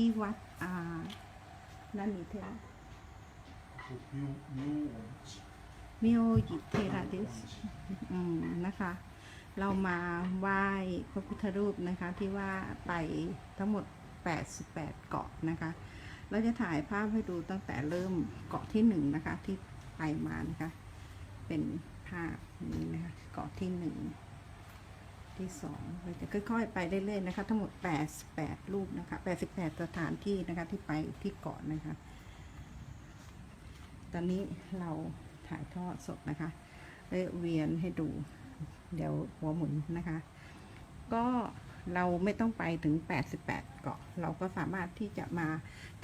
ที่วัดอ่านั่นนี่เทระมิโอจิเทระเดิสอืมนะคะ เรามาไหว้พระพุทธรูปนะคะ ที่ว่าไปทั้งหมด 88 เกาะนะคะ เราจะถ่ายภาพให้ดูตั้งแต่เริ่มเกาะที่หนึ่งนะคะ ที่ไปมานะคะ เป็นภาพนี้นะคะ เกาะที่หนึ่ง ที่สองเราจะค่อย ๆ ไปเรื่อยๆนะคะ ทั้งหมด 88 รูปนะคะ 88 สถานที่นะคะที่ไปที่เกาะนะคะ ตอนนี้เราถ่ายทอดสดนะคะได้เวียนให้ดู เดี๋ยวหัวหมุนนะคะ ก็เราไม่ต้องไปถึง 88 เกาะ เราก็สามารถที่จะมา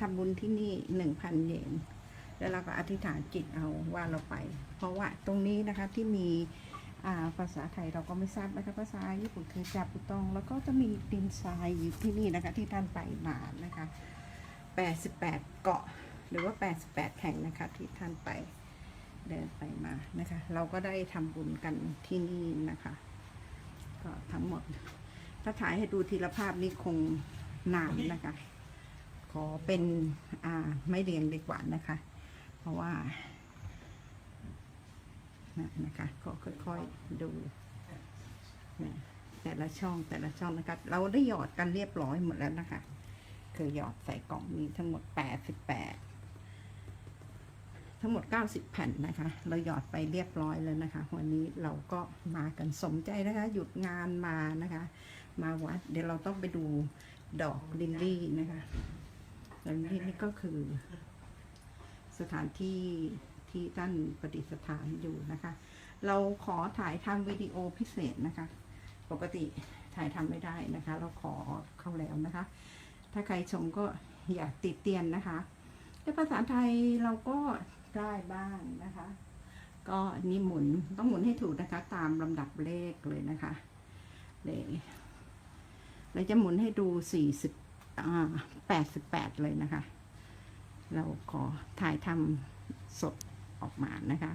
ทำบุญที่นี่ 1,000 เยนแล้วเราก็อธิษฐานจิตเอาว่าเราไป เพราะว่าตรงนี้นะคะที่มี ภาษาไทยเราก็ไม่ทราบนะคะภาษาญี่ปุ่นคือจาปุตอง แล้วก็จะมีดินทรายอยู่ที่นี่นะคะที่ท่านไปมานะคะ 88 เกาะหรือว่า 88 แห่งนะคะที่ท่านไปเดินไปมานะคะ เราก็ได้ทำบุญกันที่นี่นะคะ ก็ทั้งหมด ถ้าถ่ายให้ดูทีละภาพนี่คงนานนะคะ ขอเป็นไม่เรียงดีกว่านะคะ เพราะว่า นะนะคะก็ค่อยๆดูนะแต่ละช่องแต่ละช่องนะคะ เราได้หยอดกันเรียบร้อยหมดแล้วนะคะ คือหยอดใส่กล่องนี้ทั้งหมด 88 ทั้งหมด 90 แผ่นนะคะ เราหยอดไปเรียบร้อยแล้วนะคะ วันนี้เราก็มากันสมใจนะคะ หยุดงานมานะคะ มาวัดเดี๋ยวเราต้องไปดูดอกลิลลี่นะคะดอกลิลลี่นี่ก็คือสถานที่ ที่ท่านประดิษฐานอยู่นะคะ เราขอถ่ายทำวิดีโอพิเศษนะคะ ปกติถ่ายทำไม่ได้นะคะ เราขอเข้าแล้วนะคะ ถ้าใครชมก็อย่าติดเตียนนะคะแต่ภาษาไทยเราก็ได้บ้างนะคะ ก็นี่หมุนต้องหมุนให้ถูกนะคะ ตามลำดับเลขเลยนะคะเลยเราจะหมุนให้ดูสี่สิบอ่าแปดสิบแปดเลยนะคะ เราขอถ่ายทำสด ออกมานะคะ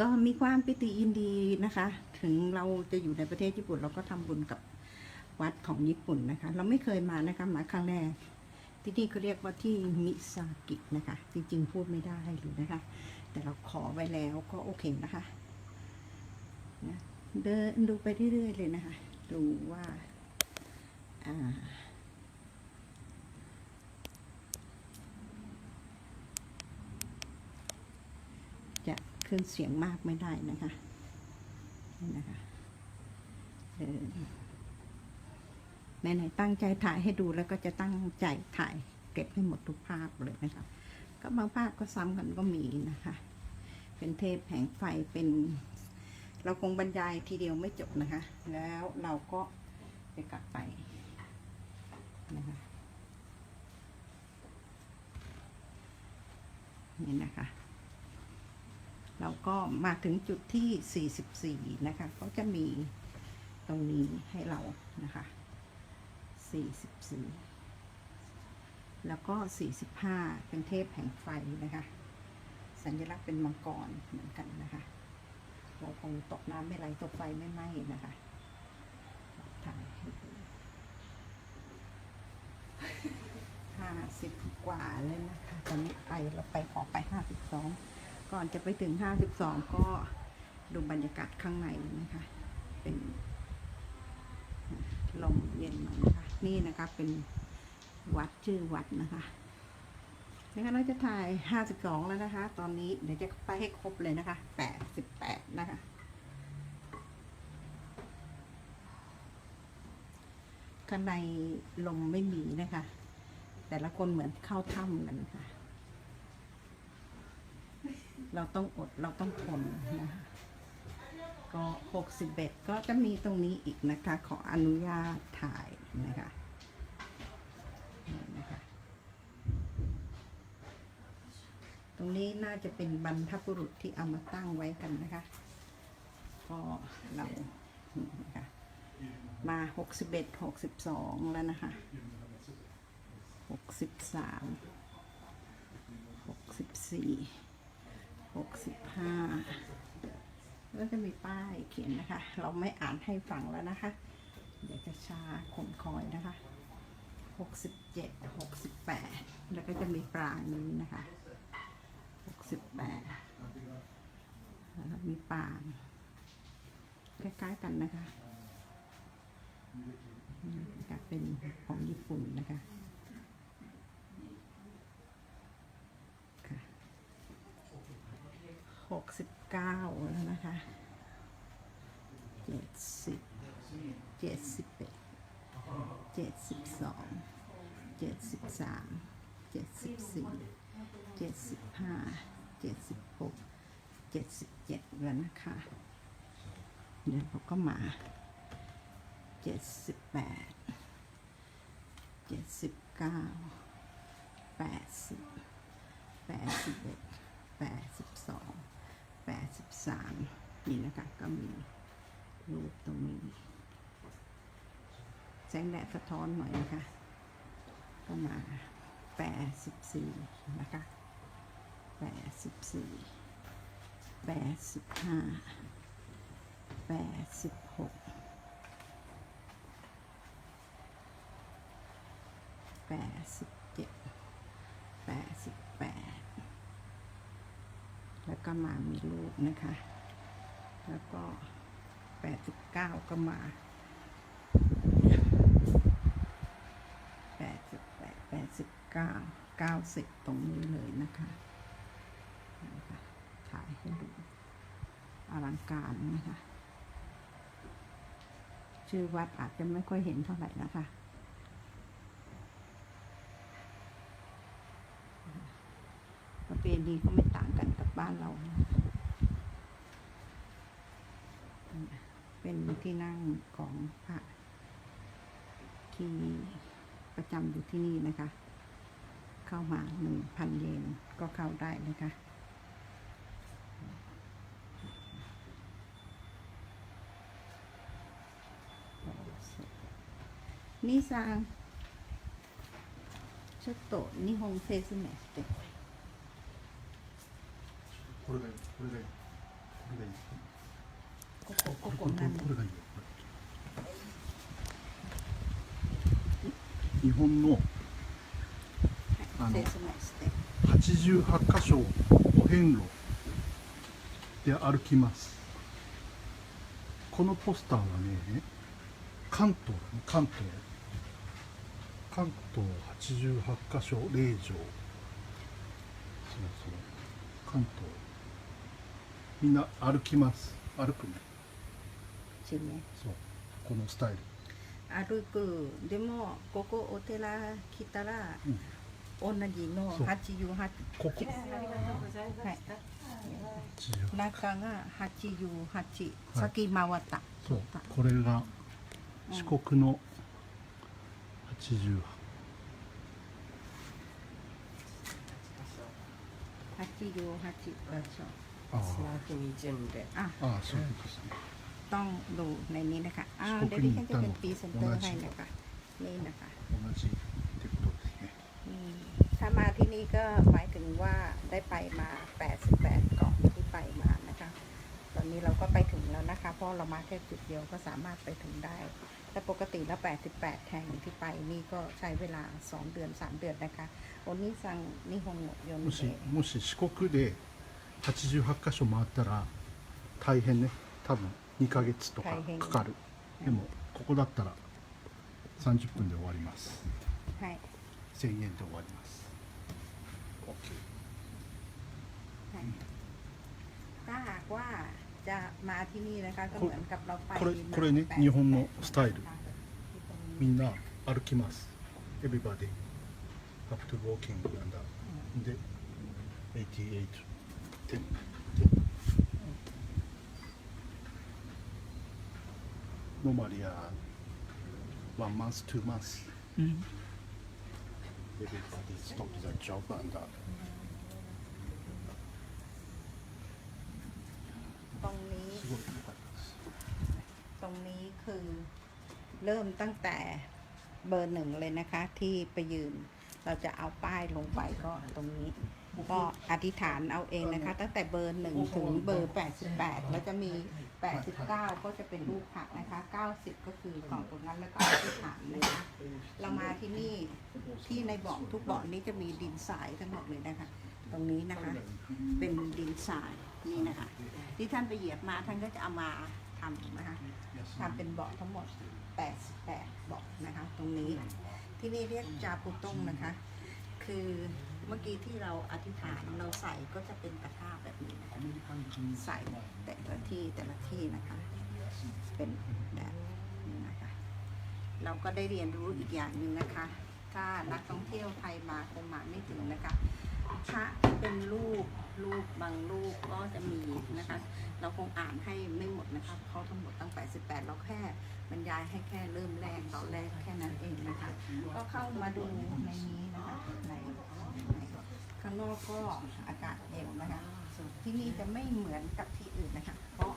ก็มีความปิติยินดีนะคะ ถึงเราจะอยู่ในประเทศญี่ปุ่น เราก็ทำบุญกับวัดของญี่ปุ่นนะคะ เราไม่เคยมานะคะมาครั้งแรกที่นี่เขาเรียกว่าที่มิซากินะคะ จริง ๆ พูดไม่ได้เลยนะคะ แต่เราขอไว้แล้วก็โอเคนะคะนะเดินดูไปเรื่อยๆเลยนะคะ ดูว่าอ่า จะขึ้นเสียงมากไม่ได้นะคะนี่นะคะเดินแม่ไหนตั้งใจถ่ายให้ดูแล้วก็จะตั้งใจถ่ายเก็บให้หมดทุกภาพเลยนะคะก็บางภาพก็ซ้ำกันก็มีนะคะ เป็นเทพแผงไฟเป็น เราคงบรรยายทีเดียวไม่จบนะคะ แล้วเราก็ไปกลับไปนะคะนี่นะคะ เราก็มาถึงจุดที่ 44 นะคะ ก็จะมีตรงนี้ให้เรานะคะ 44 แล้วก็ 45 เป็นเทพแห่งไฟนะคะ สัญลักษณ์เป็นมังกรเหมือนกันนะคะ เราคงตกน้ำไม่ไหลตกไฟไม่ไหม้นะคะถ่ายให้ดูห้าสิบกว่าเลยนะคะ ตอนนี้ไปเราไปขอไปห้าสิบสอง ก่อนจะไปถึง 52 ก็ดูบรรยากาศข้างในนะคะ เป็นลมเย็นหน่อยนะคะ นี่นะคะเป็นวัดชื่อวัดนะคะนะคะเราจะถ่าย 52 แล้วนะคะ ตอนนี้เดี๋ยวจะไปให้ครบเลยนะคะ 88 นะคะ ข้างในลมไม่มีนะคะ แต่ละคนเหมือนเข้าถ้ำกันค่ะ เราต้องอดเราต้องทนนะคะก็หกสิบเอ็ดก็จะมีตรงนี้อีกนะคะ ขออนุญาตถ่ายนะคะนะคะ ตรงนี้น่าจะเป็นบรรพบุรุษที่เอามาตั้งไว้กันนะคะ ก็เรานะคะมาหกสิบเอ็ดหกสิบสองแล้วนะคะหก สิบสามหกสิบห้าแล้วจะมีป้ายเขียนนะคะ เราไม่อ่านให้ฟังแล้วนะคะ เดี๋ยวจะชาคนคอยนะคะหหกสิบเจ็ดหกสิบแปดแล้วก็จะมีปลางนี้นะคะหกสิบแปดแล้วมีปางคล้ายๆกันนะคะจะเป็นของญี่ปุ่นนะคะหกสิบ เก้าแล้วนะคะเจ็ดสิบเจ็ดสิบเอ็ดเจ็ดสิบสองเจ็ดสิบสามเจ็ดสิบสี่เจ็ดสิบห้าเจ็ดสิบหกเจ็ดสิบเจ็ดแล้วนะคะเดี๋ยวเราก็มาเจ็ดสิบแปดเจ็ดสิบเก้าแปดสิบแปดสิบเอ็ดแปดสิบสอง 83 นี่นะคะ ก็มีรูปตรงนี้ แสงแดดสะท้อนหน่อยนะคะ ก็มา 84 นะคะ 84 85 86 87 88 ก็มามีรูปนะคะ แล้วก็แปดสิบเก้าก็มาแปดสิบแปดแปดสิบเก้าเก้าสิบตรงนี้เลยนะคะนะคะถ่ายให้ดูอลังการนะคะชื่อวัดอาจจะไม่ค่อยเห็นเท่าไหร่นะคะประเพณีก็ไม่างกันกับบ้านเรานะเป็นที่นั่งของพระ ที่ประจำอยู่ที่นี่นะคะ เข้ามาหนึ่งพันเยนก็เข้าได้นะคะ นี่さんちょっと日本説明して これがいいこれがいい。これがいい。こここここ何？れこれがいい日本のあの説明して。88箇所をお遍路で歩きます。このポスターはね関東だね。関東。関東88箇所霊場。そうそう。関東みんな歩きます。歩くね。地名そう。このスタイル。歩く。でもここお寺来たら、うん。同じのそう。88ここ。はい。88中が88、はい先回った。そう。これが四国の88 88場所あスナークに順で。ああああそういうことですね ต้องดูในนี้นะคะอ้าว 四 เดี๋ยว 国 ดิ に ฉั 行 น っ จะ た เป็น の พรีเซนเตอ 同 ร์ じ ให้นะคะนี่นะคะ 同じってことですね อืมถ้ามาที่นี่ก็หมายถึงว่าได้ไปมา 88 เกาะที่ไปมานะคะ ตอนนี้เราก็ไปถึงแล้วนะคะ เพราะเรามาแค่จุดเดียวก็สามารถไปถึงได้ แต่ปกติแล้ว 88 แห่งที่ไปนี่ก็ใช้เวลา 2 เดือน 3 เดือนนะคะโอนิซังนิฮงโงยน も เด しもし四国で 88箇所回ったら大変ね多分2ヶ月とか大変かかるでもここだったら30分で終わります ให้ 1000円で終わります OK ให้ถ้าหากว่าจะมาที่นี่นะคะ ก็ こ เหมือนกับเราไป これこれねมา88日本のスタイルที่ตรงนี้ みんな歩きます Everybody have to walking and で88 10 Normally, uh, one month, two months. Mm. Everybody stopped their job and that. ตรงนี้ ตรงนี้คือเริ่มตั้งแต่เบอร์หนึ่งเลยนะคะ ที่ไปยืน เราจะเอาป้ายลงไปก็ตรงนี้ ก็อธิษฐานเอาเองนะคะ ตั้งแต่เบอร์หนึ่งถึงเบอร์88แล้วจะมี89ก็จะเป็นรูปผักนะคะ90ก็คือของตรงนั้นแล้วก็อธิษฐานนะคะเรามาที่นี่ที่ในเบาะทุกเบาะนี้จะมีดินทรายทั้งหมดเลยนะคะ ตรงนี้นะคะ เป็นดินทรายนี่นะคะ ที่ท่านไปเหยียบมาท่านก็จะเอามาทำนะคะทำเป็นเบาะทั้งหมด88เบาะนะคะ ตรงนี้ที่นี่เรียกจาปูต้งนะคะ คือ เมื่อกี้ที่เราอธิษฐานเราใส่ก็จะเป็นตะกร้าแบบนี้นะคะใส่แต่ละที่แต่ละที่นะคะ เป็นแบบนี้นะคะ เราก็ได้เรียนรู้อีกอย่างหนึ่งนะคะ ถ้านักท่องเที่ยวไทยมาคงมาไม่ถึงนะคะ พระเป็นรูปรูปบางรูปก็จะมีนะคะ เราคงอ่านให้ไม่หมดนะคะเพราทั้งหมดตั้ง 88 เราแค่บรรยายให้แค่เริ่มแรกตอนแรกแค่นั้นเองนะคะ ก็เข้ามาดูในนี้นะคะในข้างนอกก็อากาศเย็นนะคะที่นี่จะไม่เหมือนกับที่อื่นนะคะ เพราะ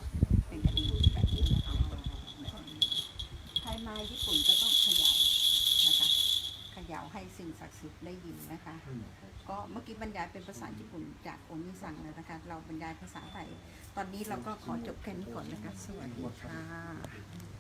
เป็นกระดิ่งแบบนี้นะคะใครมาญี่ปุ่นก็ต้องเขย่านะคะเขย่าให้สิ่งศักดิ์สิทธิ์ได้ยินนะคะ ก็เมื่อกี้บรรยายเป็นภาษาญี่ปุ่นจากโอมิสังแล้วนะคะ เราบรรยายภาษาไทย ตอนนี้เราก็ขอจบแค่นี้ก่อนนะคะ สวัสดีค่ะ